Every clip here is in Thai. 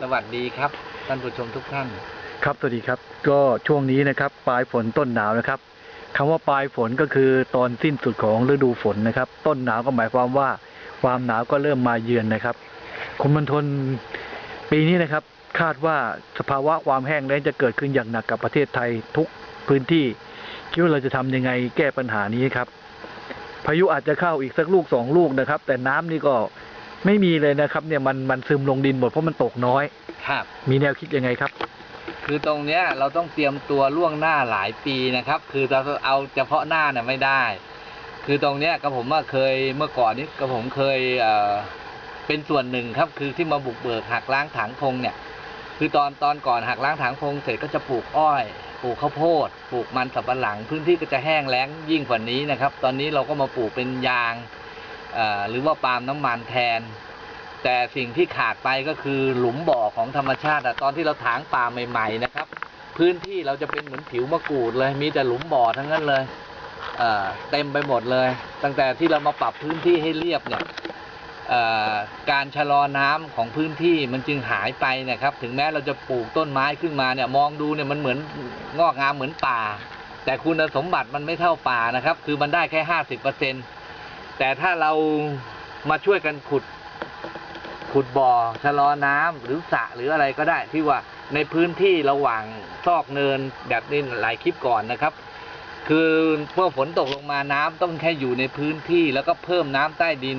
สวัสดีครับ ท่านผู้ชมทุกท่าน ครับสวัสดีครับ ก็ช่วงนี้นะครับ ปลายฝนต้นหนาวนะครับคำว่าปลายฝนก็คือตอนสิ้นสุดของฤดูฝนนะครับ ต้นหนาวก็หมายความว่าความหนาวก็เริ่มมาเยือนนะครับคุณบรรทนปีนี้นะครับ คาดว่าสภาวะความแห้งแล้งจะเกิดขึ้นอย่างหนักกับประเทศไทยทุกพื้นที่คิดว่าเราจะทำยังไงแก้ปัญหานี้ครับ พายุอาจจะเข้าอีกสักลูกสองลูกนะครับ แต่น้ำนี่ก็ ไม่มีเลยนะครับ เนี่ยมันมันซึมลงดินหมดเพราะมันตกน้อย ครับ มีแนวคิดยังไงครับ คือตรงเนี้ยเราต้องเตรียมตัวล่วงหน้าหลายปีนะครับ คือเราเอาเฉพาะหน้าเนี่ยไม่ได้ คือตรงเนี้ยกับผมว่าเคยเมื่อก่อนนี้กับผมเคยเอ่อเป็นส่วนหนึ่งครับ คือที่มาบุกเบิกหักล้างถางพงเนี่ย คือตอนตอนก่อนหักล้างถางพงเสร็จก็จะปลูกอ้อยปลูกข้าวโพดปลูกมันสำปะหลัง พื้นที่ก็จะแห้งแล้งยิ่งกว่านี้นะครับ ตอนนี้เราก็มาปลูกเป็นยางเอ่อ หรือว่าปาล์มน้ำมันแทน แต่สิ่งที่ขาดไปก็คือหลุมบ่อของธรรมชาติอะตอนที่เราถางป่าใหม่ ๆ นะครับ พื้นที่เราจะเป็นเหมือนผิวมะกรูดเลยมีแต่หลุมบ่อทั้งนั้นเลยเต็มไปหมดเลย ตั้งแต่ที่เรามาปรับพื้นที่ให้เรียบเนี่ยการชะลอน้ำของพื้นที่มันจึงหายไปนะครับ ถึงแม้เราจะปลูกต้นไม้ขึ้นมาเนี่ยมองดูเนี่ยมันเหมือนงอกงามเหมือนป่า แต่คุณสมบัติมันไม่เท่าป่านะครับ คือมันได้แค่ห้าสิบเปอร์เซ็นต์ แต่ถ้าเรามาช่วยกันขุดขุดบ่อชะลอน้ำหรือสระหรืออะไรก็ได้ ที่ว่าในพื้นที่ระหว่างซอกเนินแบบนี้หลายคลิปก่อนนะครับ คือเมื่อฝนตกลงมาน้ำต้องแค่อยู่ในพื้นที่แล้วก็เพิ่มน้ำใต้ดิน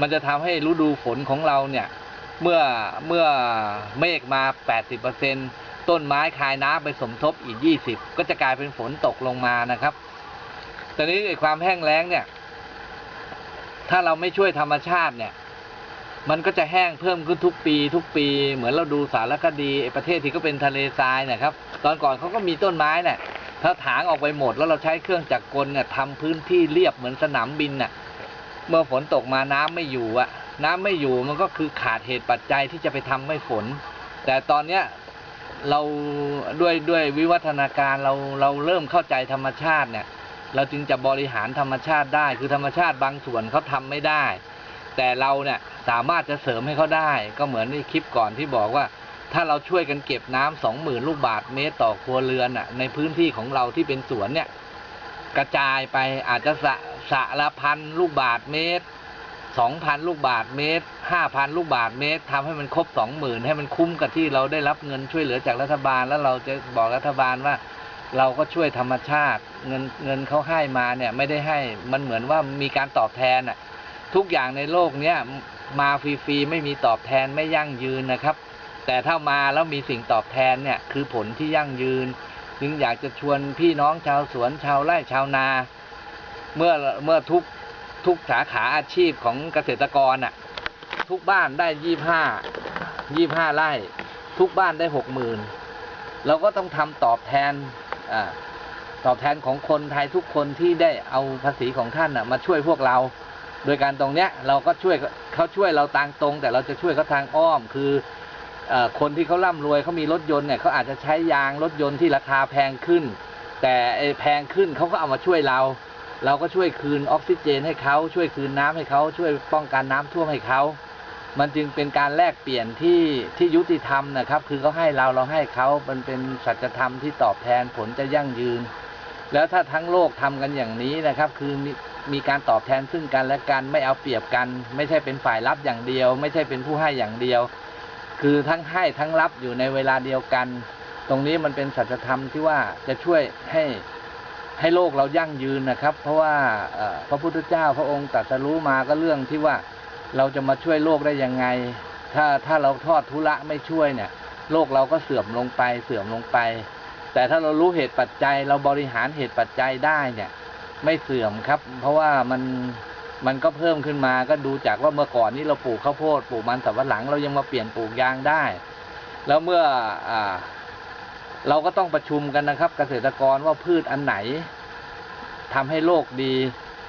มันจะทำให้ฤดูฝนของเราเนี่ย เมื่อเมื่อเมฆมา 80%ต้นไม้คายน้ำไปสมทบอีก 20 ก็จะกลายเป็นฝนตกลงมานะครับ ตอนนี้ไอ้ความแห้งแล้งเนี่ย ถ้าเราไม่ช่วยธรรมชาติเนี่ย มันก็จะแห้งเพิ่มขึ้นทุกปี ทุกปี เหมือนเราดูสารคดีประเทศที่ก็เป็นทะเลทรายนะครับ ตอนก่อนเขาก็มีต้นไม้เนี่ยถ้าถางออกไปหมดแล้วเราใช้เครื่องจักรกลเนี่ยทำพื้นที่เรียบเหมือนสนามบินน่ะ เมื่อฝนตกมาน้ำไม่อยู่อะน้ำไม่อยู่มันก็คือขาดเหตุปัจจัยที่จะไปทำให้ฝน แต่ตอนเนี้ยเราด้วยด้วยวิวัฒนาการเราเราเริ่มเข้าใจธรรมชาติเนี่ย เราจึงจะบริหารธรรมชาติได้ คือธรรมชาติบางส่วนเขาทำไม่ได้ แต่เราเนี่ยสามารถจะเสริมให้เขาได้ ก็เหมือนในคลิปก่อนที่บอกว่า ถ้าเราช่วยกันเก็บน้ำสองหมื่นลูกบาทเมตรต่อครัวเรือนอะในพื้นที่ของเราที่เป็นสวนเนี่ยกระจายไปอาจจะสะสะละพันลูกบาทเมตรสองพันลูกบาทเมตรห้าพันลูกบาทเมตรทำให้มันครบสองหมื่นให้มันคุ้มกับที่เราได้รับเงินช่วยเหลือจากรัฐบาลแล้วเราจะบอกรัฐบาลว่า เราก็ช่วยธรรมชาติ เงินเงินเขาให้มาเนี่ยไม่ได้ให้มันเหมือนว่ามีการตอบแทนอะทุกอย่างในโลกเนี้ยมาฟรีๆไม่มีตอบแทนไม่ยั่งยืนนะครับ แต่ถ้ามาแล้วมีสิ่งตอบแทนเนี่ยคือผลที่ยั่งยืน จึงอยากจะชวนพี่น้องชาวสวนชาวไร่ชาวนา เมื่อเมื่อทุกทุกสาขาอาชีพของเกษตรกรอะทุกบ้านได้ยี่ห้ายี่ห้าไร่ ทุกบ้านได้หกหมื่นเราก็ต้องทำตอบแทน ตอบแทนของคนไทยทุกคนที่ได้เอาภาษีของท่านมาช่วยพวกเรา โดยการตรงเนี้ยเราก็ช่วยเขาช่วยเราทางตรง แต่เราจะช่วยเขาทางอ้อม คืออคนที่เขาร่ำรวยเขามีรถยนต์เนี่ยเขาอาจจะใช้ยางรถยนต์ที่ราคาแพงขึ้น แต่แพงขึ้นเขาก็เอามาช่วยเรา เราก็ช่วยคืนออกซิเจนให้เขาช่วยคืนน้ำให้เขาช่วยป้องกันน้ำท่วมให้เขา มันจึงเป็นการแลกเปลี่ยนที่ที่ยุติธรรมนะครับ คือเขาให้เราเราให้เขามันเป็นสัจธรรมที่ตอบแทนผลจะยั่งยืน แล้วถ้าทั้งโลกทำกันอย่างนี้นะครับ คือมีมีการตอบแทนซึ่งกันและกันไม่เอาเปรียบกัน ไม่ใช่เป็นฝ่ายรับอย่างเดียว ไม่ใช่เป็นผู้ให้อย่างเดียว คือทั้งให้ทั้งรับอยู่ในเวลาเดียวกัน ตรงนี้มันเป็นสัจธรรมที่ว่าจะช่วยให้ให้โลกเรายั่งยืนนะครับ เพราะว่าพระพุทธเจ้าพระองค์ตรัสรู้มาก็เรื่องที่ว่า เราจะมาช่วยโลกได้ยังไง ถ้าถ้าเราทอดทุระไม่ช่วยเนี่ย โลกเราก็เสื่อมลงไปเสื่อมลงไป แต่ถ้าเรารู้เหตุปัจจัย เราบริหารเหตุปัจจัยได้เนี่ย ไม่เสื่อมครับ เพราะว่ามันมันก็เพิ่มขึ้นมาก็ดูจากว่าเมื่อก่อนนี้เราปลูกข้าวโพดปลูกมันสำปะหลังเรายังมาเปลี่ยนปลูกยางได้ แล้วเมื่ออ่าเราก็ต้องประชุมกันนะครับ เกษตรกรว่าพืชอันไหนทำให้โลกดี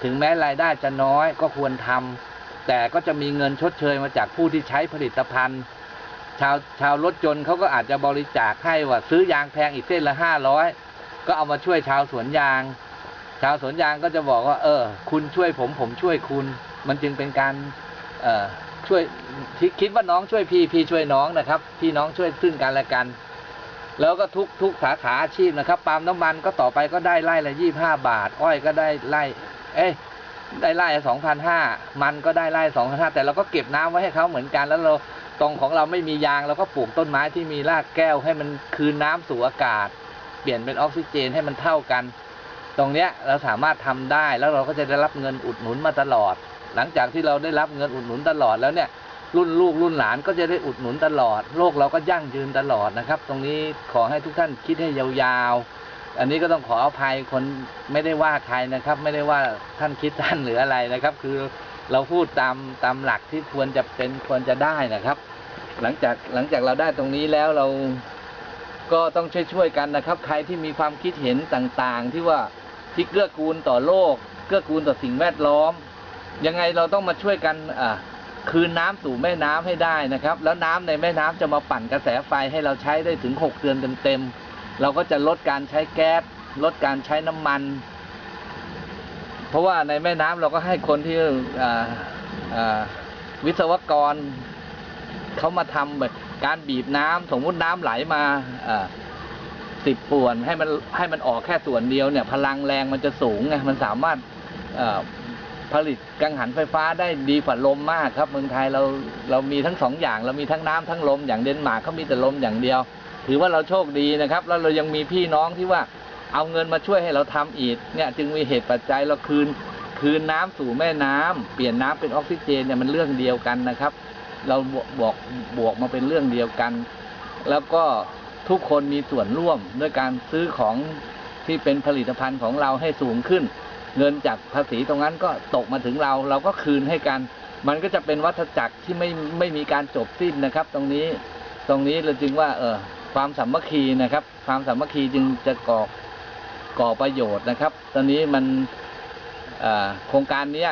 ถึงแม้รายได้จะน้อยก็ควรทำ แต่ก็จะมีเงินชดเชยมาจากผู้ที่ใช้ผลิตภัณฑ์ ชาวชาวรถยนต์เขาก็อาจจะบริจาคให้ว่าซื้อยางแพงอีกเส้นละห้าร้อยก็เอามาช่วยชาวสวนยาง ชาวสวนยางก็จะบอกว่า เออ คุณช่วยผมผมช่วยคุณ มันจึงเป็นการเอ่อช่วยคิดว่าน้องช่วยพี่พี่ช่วยน้องนะครับ พี่น้องช่วยซึ่งกันและกัน แล้วก็ทุกทุกสาขาอาชีพนะครับปาล์มน้ำมันก็ต่อไปก็ได้ไร่ละยี่ห้าบาท อ้อยก็ได้ไร่ เอ้ ได้ไร่สองพันห้ามันก็ได้ไร่สองพันห้าแต่เราก็เก็บน้ำไว้ให้เขาเหมือนกัน แล้วเราตรงของเราไม่มียางเราก็ปลูกต้นไม้ที่มีรากแก้วให้มันคืนน้ำสู่อากาศ เปลี่ยนเป็นออกซิเจนให้มันเท่ากัน ตรงเนี้ยเราสามารถทำได้แล้วเราก็จะได้รับเงินอุดหนุนมาตลอด หลังจากที่เราได้รับเงินอุดหนุนตลอดแล้วเนี่ยรุ่นลูกรุ่นหลานก็จะได้อุดหนุนตลอด โลกเราก็ยั่งยืนตลอดนะครับ ตรงนี้ขอให้ทุกท่านคิดให้ยาวๆ อันนี้ก็ต้องขออภัยคนไม่ได้ว่าใครนะครับ ไม่ได้ว่าท่านคิดท่านหรืออะไรนะครับ คือเราพูดตามตามหลักที่ควรจะเป็นควรจะได้นะครับ หลังจากหลังจากเราได้ตรงนี้แล้วเราก็ต้องช่วยๆกันนะครับ ใครที่มีความคิดเห็นต่างๆ ที่ว่าที่เกื้อกูลต่อโลก เกื้อกูลต่อสิ่งแวดล้อม ยังไงเราต้องมาช่วยกันอ่าคืนน้ำสู่แม่น้ำให้ได้นะครับ แล้วน้ำในแม่น้ำจะมาปั่นกระแสไฟให้เราใช้ได้ถึง 6 เดือนเต็มๆ เราก็จะลดการใช้แก๊สลดการใช้น้ำมัน เพราะว่าในแม่น้ำเราก็ให้คนที่วิศวกรเขามาทำแบบการบีบน้ำสมมติน้ำไหลมาสิบป่วนให้มันให้มันออกแค่ส่วนเดียวเนี่ย พลังแรงมันจะสูงไงมันสามารถผลิตกังหันไฟฟ้าได้ดีกว่าลมมากครับ เมืองไทยเราเรามีทั้งสองอย่าง เรามีทั้งน้ำทั้งลมอย่างเดนมาร์กเขามีแต่ลมอย่างเดียว ถือว่าเราโชคดีนะครับ แล้วเรายังมีพี่น้องที่ว่าเอาเงินมาช่วยให้เราทำอีกเนี่ยจึงมีเหตุปัจจัยเราคืนคืนน้ำสู่แม่น้ำเปลี่ยนน้ำเป็นออกซิเจนเนี่ยมันเรื่องเดียวกันนะครับ เราบบวกบวกมาเป็นเรื่องเดียวกัน แล้วก็ทุกคนมีส่วนร่วมด้วยการซื้อของที่เป็นผลิตภัณฑ์ของเราให้สูงขึ้น เงินจากภาษีตรงนั้นก็ตกมาถึงเรา เราก็คืนให้กัน มันก็จะเป็นวัฏจักรที่ไม่ไม่มีการจบสิ้นนะครับ ตรงนี้ตรงนี้เราจึงว่า เออ ความสามัคคีนะครับ ความสามัคคีจึงจะก่อก่อประโยชน์นะครับ ตอนนี้มันโครงการเนี้ย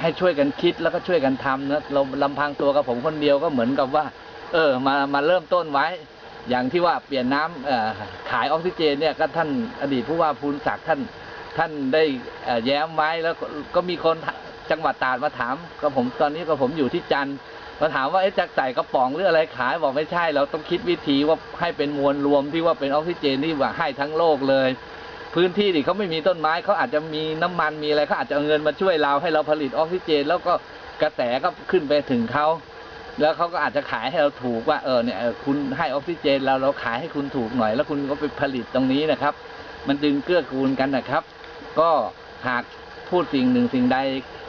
ให้ช่วยกันคิดแล้วก็ช่วยกันทำนะเราลำพังตัวกับผมคนเดียวก็เหมือนกับว่า เออมามาเริ่มต้นไว้ อย่างที่ว่าเปลี่ยนน้ำขายออกซิเจนเนี่ยก็ท่านอดีตผู้ว่าภูลศักดิ์ท่านท่านได้แย้มไว้แล้วก็มีคนจังหวัดตราดมาถามก็ผมตอนนี้ก็ผมอยู่ที่จันทร์ มาถามว่าเอ๊ะจะใส่กระป๋องหรืออะไรขายบอกไม่ใช่ เราต้องคิดวิธีว่าให้เป็นมวลรวมที่ว่าเป็นออกซิเจนที่ว่าให้ทั้งโลกเลย พื้นที่ที่เขาไม่มีต้นไม้เขาอาจจะมีน้ำมันมีอะไรเขาอาจจะเอาเงินมาช่วยเราให้เราผลิตออกซิเจน แล้วก็กระแสก็ขึ้นไปถึงเขาแล้วเขาก็อาจจะขายให้เราถูกว่าเออเนี่ยคุณให้ออกซิเจนเราเราขายให้คุณถูกหน่อย แล้วคุณก็ไปผลิตตรงนี้นะครับ มันจึงเกื้อกูลกันนะครับ ก็หากพูดสิ่งหนึ่งสิ่งใด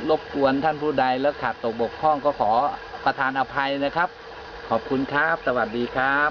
รบกวนท่านผู้ใดแล้วขาดตกบกพร่องก็ขอ ประธานอภัยนะครับ ขอบคุณครับ สวัสดีครับ